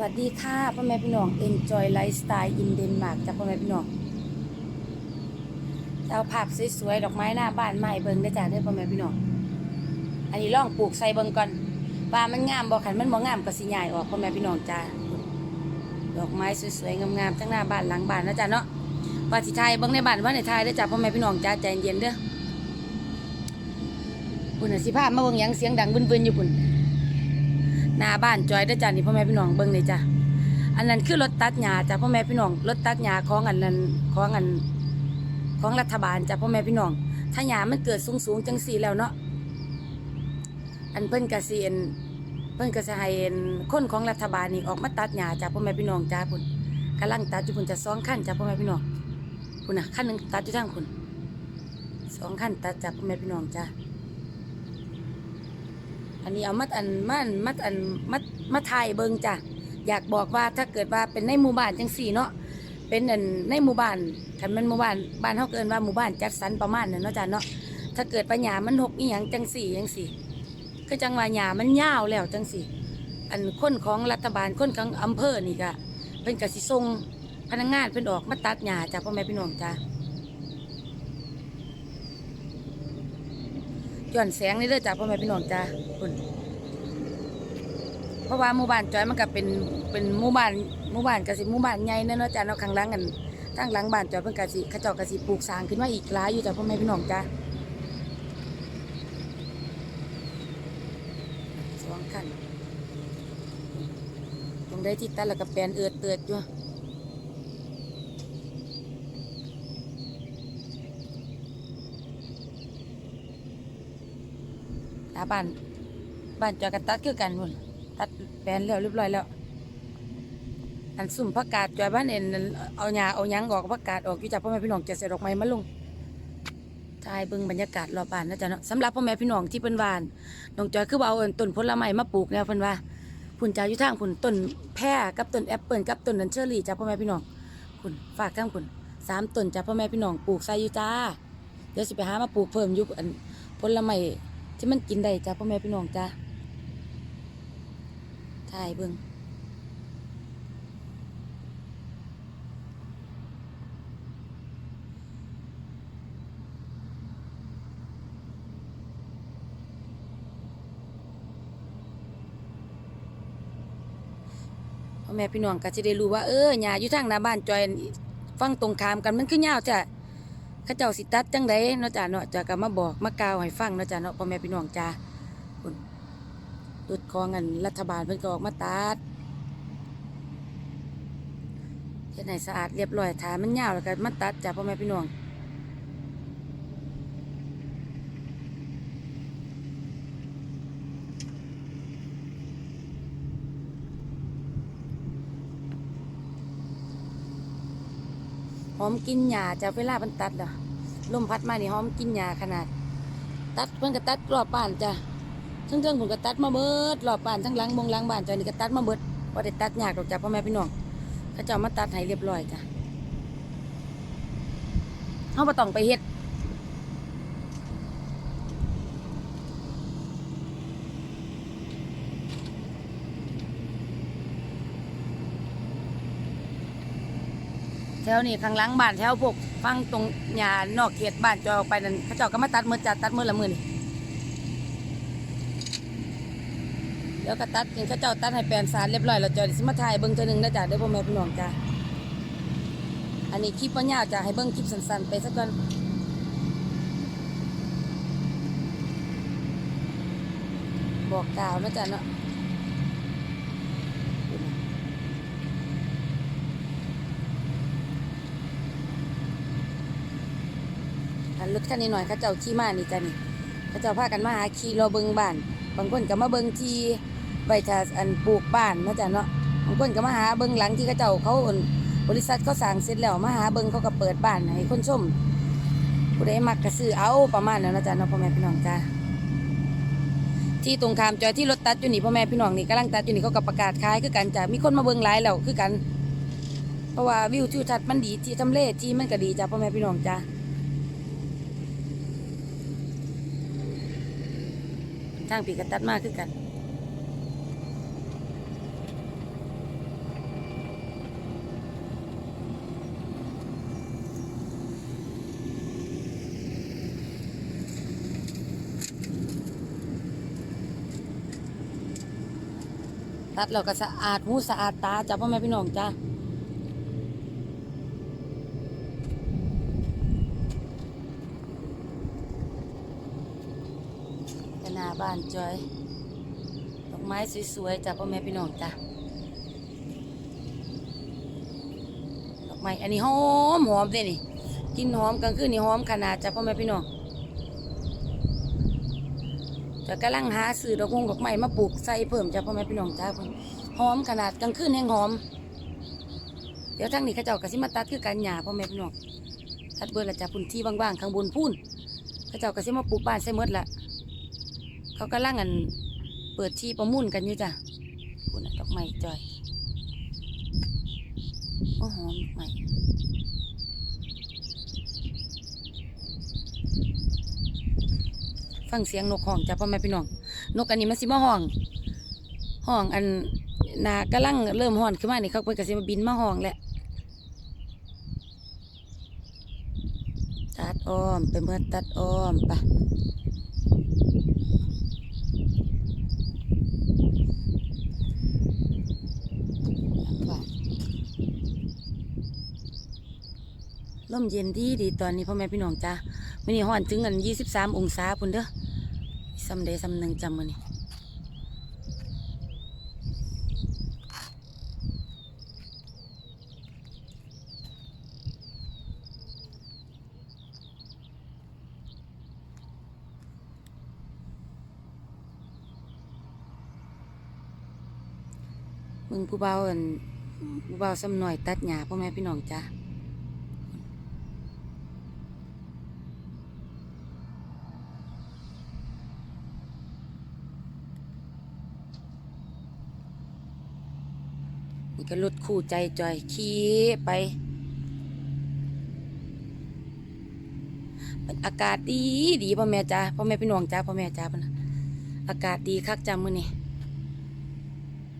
วัสดีค่ะพ่อแม่พี่น้อง Enjoy Lifestyle in Denmark จากพ่อแม่พี่น้องเอาภาพสวยๆดอกไม้หน้าบ้านมาให้เบิ่งได้จ้าเด้อพ่อแม่พี่น้อง อันนี้ลองปลูกใส่เบิ่งก่อนว่ามันงามบ่คันมันบ่งามก็สิย้ายออกพ่อแม่พี่น้องจ้าดอกไม้สวยๆงามๆทั้งหน้าบ้านหลังบ้านนะจ้าเนาะว่าสิทยเบิ่งในบ้านว่าในไทยเด้จ้าพ่อแม่พี่น้องจ้าใจเย็นเด้อปุ่นน่ะสิพามาเบิ่งหยังเสียงดังบึนๆอยู่ปุ่น หน้าบ้านจอยเด้จ้านี่พ่อแม่พี่น้องเบิ่งเลยจ้ะอันนั้นคือรถตัดหญ้าจ้ะพ่อแม่พี่น้องรถตัดหญ้าของอันนั้นของอันของรัฐบาลจ้ะพ่อแม่พี่น้อง ถ้าหญ้ามันเกิดสูงสูงจังสี่แล้วเนาะอันเพิ่นกสิเอ็นเพิ่นก็สิให้เอ็นคนของรัฐบาลนี่ออกมาตัดหญ้าจ้ะพ่อแม่พี่น้องจ้าพุ่นกำลังตัดอยู่พุ่นจะสองขั้นจ้ะพ่อแม่พี่น้องพุ่นน่ะขั้นหนึ่งตัดอยู่ทางพุ่นสองขั้นตัดจ้ะพ่อแม่พี่น้องจ้า อันนี้เอามัดอันมันมัดอันมัดมาถ่ายเบิงจ้ะอยากบอกว่าถ้าเกิดว่าเป็นในหมู่บ้านจังสี่เนาะเป็นอันในหมู่บ้านคันมันหมู่บ้านบ้านเฮาเกินว่าหมู่บ้านจัดสรรประมาณนั้นเนาะจ้ะเนาะถ้าเกิดปัญญามันหกอีหยังจังสี่จังสี่คือจังว่าหญ้ามันยาวแล้วจังสี่ อันคนของรัฐบาลคนของอำเภอนี่ก็เพิ่นก็สิส่งพนักงานเพิ่นออกมาตัดหญ้าจ้ะพ่อแม่พี่น้องจ้ะ ย้อนแสงนี่เด้อจ้ะพ่อแม่พี่น้องจ้ะคุณเพราะว่าหมู่บ้านจอยมันก็เป็นเป็นหมู่บ้านหมู่บ้านกสิหมู่บ้านใหญ่เนาะเนาจ้ะเนาะข้างหลังกันทางหลังบ้านจอยเพิ่นกสิเขาเจ้ากสิปลูกสร้างขึ้นมาอีกหลายอยู่จ้ะพ่อแม่พี่น้องจ้ะสองขั้นตรงได้ที่ตัดแล้วก็แปลนเอือดเตือดอยู่ ตาบ้านบ้านจอยก็ตัดคือกันพุ่นตัดแปลนแล้วเรียบร้อยแล้ว อันสุ่มผักกาดจอยบ้านเอ็นนั่นเอาหญ้าเอาหยังออกผักกาดออกอยู่จากพ่อแม่พี่น้องจะเสร็จดอกไม้มาลงทายเบิ่งบรรยากาศรอบบ้านนะจ๊ะเนาะสำหรับพ่อแม่พี่น้องที่เพิ่นวานน้องจอยคือว่าเอาอันต้นผลไม้มาปลูกแนวเพิ่นว่าพุ่นจ่าอยู่ทางพุ่นต้นแพรกับต้นแอปเปิลกับต้นนันเชอรี่จ้าพ่อแม่พี่น้องพุ่นฝากข้างพุ่นสามต้นจ้าพ่อแม่พี่น้องปลูกใส่อยู่จ้าเดี๋ยวสิไปหามาปลูกเพิ่มอยู่อันผลไม้ ที่มันกินได้จ้าพ่อแม่พี่น้องจ้าถ่ายเบิ่งพ่อแม่พี่น้องก็จะได้รู้ว่าเออหญ้าอยู่ทางหน้าบ้านจอยฟังตรงขามกันมันคือยาวจ้ะ ข้าเจ้าสิตัดจังไดเนาะจ้าเนาะจะก็มาบอกมากล่าวให้ฟังเนาะจ้าเนาะพ่อแม่พี่น้องจ้ารถของกันรัฐบาลเพิ่นก็ออกมาตัดเฮ็ดให้สะอาดเรียบร้อยถามันยาวแล้วก็มาตัดจ้าพ่อแม่พี่น้อง หอมกินหญ้าจ้ะเวลามันตัดอะลมพัดมานี่หอมกินหญ้าขนาด ตัดเพิ่นก็ตัดรอบบ้านจ้ะทั้งเรื่องผมก็ตัดมาเบิดรอบบ้านทั้งหลังมงหลังบ้านจอยนี่ก็ตัดมาเบิดพอได้ตัดยากหรอกจ้ะพ่อแม่พี่น้องเขาเจ้ามาตัดให้เรียบร้อยจ้ะเฮาบ่ต้องไปเฮ็ด แถวนี้ข้างหลังบ้านแถวพวกฟังตรงหญ้านอกเขตบ้านจอยออกไปนั่นเขาเจ้าก็มาตัดมือจัดตัดมือละมือนี่เดี๋ยวก็ตัดเห็นเขาเจ้าตัดให้แปลนสารเรียบร้อยแล้วจอยสิมาถ่ายเบิ้งเธอหนึ่งนะจ๊ะเด้อพ่อแม่พี่น้องจ้ะอันนี้คลิปว่ายาวจ้ะให้เบิ้งคลิปสั้นๆไปสักก่อนบอกกล่าวนะจ๊ะเนาะ นรถคันนี้หน่อยเขาเจ้าขี่มานี่จ้ะนี่เขาเจ้าพากันมาหาขี่รอเบิ้งบ้าน บางคนก็มาเบิงที่ใบทาอันปลูกบ้านนาะจ้ะเนาะบางคนก็มาหาเบิงหลังที่เขาเจ้าเขาบริษัทเขาสร้างเสร็จแล้วมาหาเบิงเขาก็เปิดบ้านให้คนชมผู้ใดมักก็ซื้อเอาประมาณนั้นนะจ้ะเนาะพ่อแม่พี่น้องจ้าที่ตรงขามจอยที่รถตัดอยู่นี่พ่อแม่พี่น้องนี่กำลังตัดอยู่นี่เขาก็ประกาศขายคือกันจ้ะมีคนมาเบิงหลายแล้วคือกัน เพราะว่าวิวทิวทัศน์มันดีที่ทำเลที่มันก็ดีจ้ะพ่อแม่พี่น้องจ้า ทางปีกตัดมากขึ้นกัน ตัดเราก็สะอาดหูสะอาดตาจ้าพ่อแม่พี่น้องจ้าานจอย ดอกไม้สวยๆจ้ะพ่อแม่พี่น้องจ้ะ ดอกไม้อันนี้หอมหอมเลยนี่กลินหอมกลางคืนนี่หอมขนาดจ้ะพ่อแม่พี่น้องจะกำลังหาซื้อดอกงดอกไม้มาปลูกใส่เพิ่มจ้ะพ่อแม่พี่น้องจ้าเพิ่นหอมขนาดกลางคืนแห้งหอม เดี๋ยวทางนี้เขาเจ้าก็สิมาตัดคือกันหญ้าพ่อแม่พี่น้องตัดเบิดละจ้ะพื้นที่ว่างๆข้างบนพูนเขาเจ้าก็สิมาปลูกบ้านใส่หมดละ เขากำลังอันเปิดที่ประมุ่นกันอยู่จ้ะคุณดอกไม้จอยโอ้หอมดอกไม้ฟังเสียงนกห้องจ้ะพ่อแม่พี่น้อง นกอันนี้มันสิมาห้องห้องอันนากำลังเริ่มห้อนขึ้นมาเนี่ยเขาเพิ่นก็สิมาบินมาห้องแหละตัดอ้อมไปเมื่อตัดอ้อมไป ค่ะ ลมเย็นดีดีตอนนี้พ่อแม่พี่น้องจ้ามื่อนี้ฮ้อนถึงกันยี่สิบสามองศาพุ่นเด้อซ้ำเดซ้ำหนึ่งจำมือนี้มึงผู้เบาอันผู้เบาซ้ำหน่อยตัดหญ้าพ่อแม่พี่น้องจ้า ก็รถคู่ใจจอยขี่ไปอากาศดีดีพ่อแม่จ้าพ่อแม่พี่น้องจ้าพ่อแม่จ้าพ่นน่ะอากาศดีคักจ้ามื้อนี้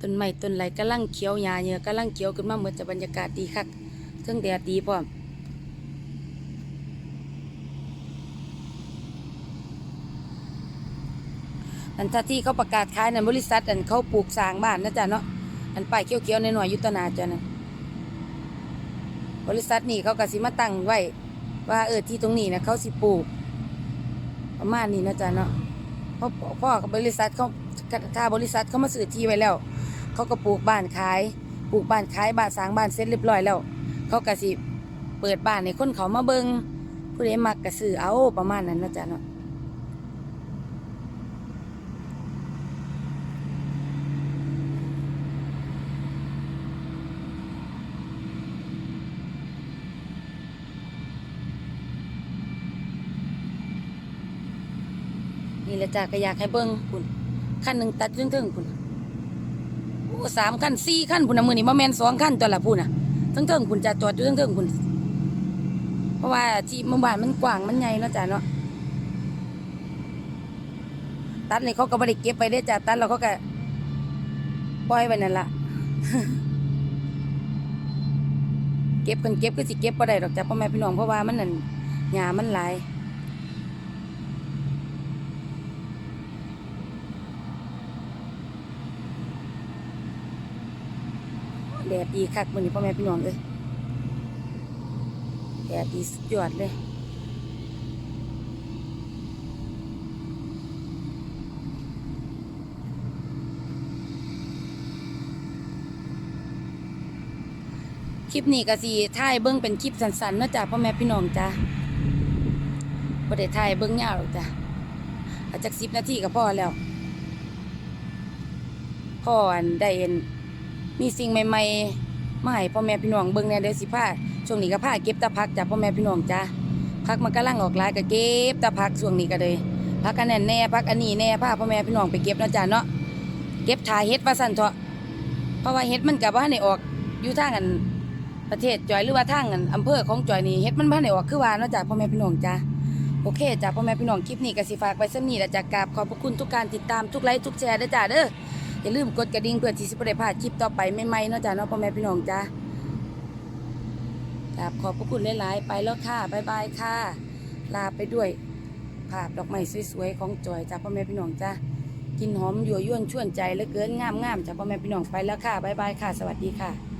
ต้นไม้ต้นไหลกำลังเขียวหญ้าเยอะกำลังเขียวขึ้นมาเหมือนจะบรรยากาศดีคักเครื่องแดดดีพร้อมอันถ้าที่เขาประกาศขายนั่นบริษัทอันเขาปลูกสร้างบ้านนะจ๊ะเนาะ อันป้ายเขียวๆในหน่อยยู่ต้นาจ้ะนั่นบริษัทนี่เขาก็สิมาตั้งไว้ ว่าเออที่ตรงนี้นะเขาสิปลูก ประมาณนี้นะจ๊ะเนาะเพราะพ่อกับบริษัทเขาถ้าบริษัทเขามาซื้อที่ไว้แล้ว เขาก็ปลูกบ้านขายปลูกบ้านขายบ้านสร้างบ้านเสร็จเรียบร้อยแล้ว เขาก็สิเปิดบ้านให้คนเขามาเบิงผู้ใดมักก็ซื้อเอาประมาณนั้นนะจ๊ะเนาะ นี่แหละจ้ะก็อยากให้เบิงคุณขั้นหนึ่งตัดถึงถึงคุณโอ้สามขั้นสี่ขั้นคุณนะมือนี่มาแมนสองขั้นตัวละพูนน่ะทั้งเทิงคุณจะจอดอยู่ทั้งเทิงคุณเพราะว่าที่หมู่บ้านมันกว้างมันใหญ่เนาะจ้ะเนาะตัดนี่เขาก็ไม่ได้เก็บไปได้จ้ะตัดเราก็ก็ปล่อยไว้นั่นละเก็บกันเก็บก็สิเก็บก็ได้ดอกจ้ะพ่อแม่พี่น้องเพราะว่ามันนั่นหญ้ามันหลาย แดดดีคักมื้อนี้พ่อแม่พี่น้องเอ้ยแดดดีสุดยอดเลยคลิปนี้ก็สิถ่ายเบิ่งเป็นคลิปสั้นๆเนาะจ้ะพ่อแม่พี่น้องจ้ะบ่ได้ถ่ายเบิ่งยาวหรอกจ้ะอาจจัก10นาทีก็พอแล้วพ่ออันได้เห็น มีสิ่งใหม่ๆมาให้พ่อแม่พี่น้องเบิ่งแน่เด้อสิพาช่วงนี้ก็พาเก็บตะพักจากพ่อแม่พี่น้องจ้าพักมันกำลังออกหลายก็เก็บตะพักช่วงนี้ก็เลยพักกันแน่นแน่พักอันนี้แน่พาพ่อแม่พี่น้องไปเก็บนะจ้าเนาะเก็บถ่ายเฮ็ดว่าซั่นเถาะเพราะว่าเฮ็ดมันก็บ่ทันออกอยู่ทางอันประเทศจอยหรือว่าทางอันอำเภอของจอยนี่เฮ็ดมันบ่ทันได้ออกคือว่าเนาะจ้าพ่อแม่พี่น้องจ้าโอเคจ้าพ่อแม่พี่น้องคลิปนี้ก็สิฝากไว้ส่ำนี้ละจ้ากราบขอบพระคุณทุกการติดตามทุกไลค์ทุกแชร์ด้อจ้าเด้อ อย่าลืมกดกระดิ่งเพื่อที่จะได้พลาดคลิปต่อไปใหม่ๆเนาะจ้าเนาะพ่อแม่พี่น้องจ้าครับขอบพระคุณหลายๆ ไปแล้วค่ะบ๊ายบายค่ะ ลาไปด้วย ภาพดอกไม้สวยๆของจอยจ้าพ่อแม่พี่น้องจ้ากินหอมยั่วยวนชวนใจเหลือเกินงามงามจ้าพ่อแม่พี่น้องไปแล้วค่ะบ๊ายบายค่ะ สวัสดีค่ะ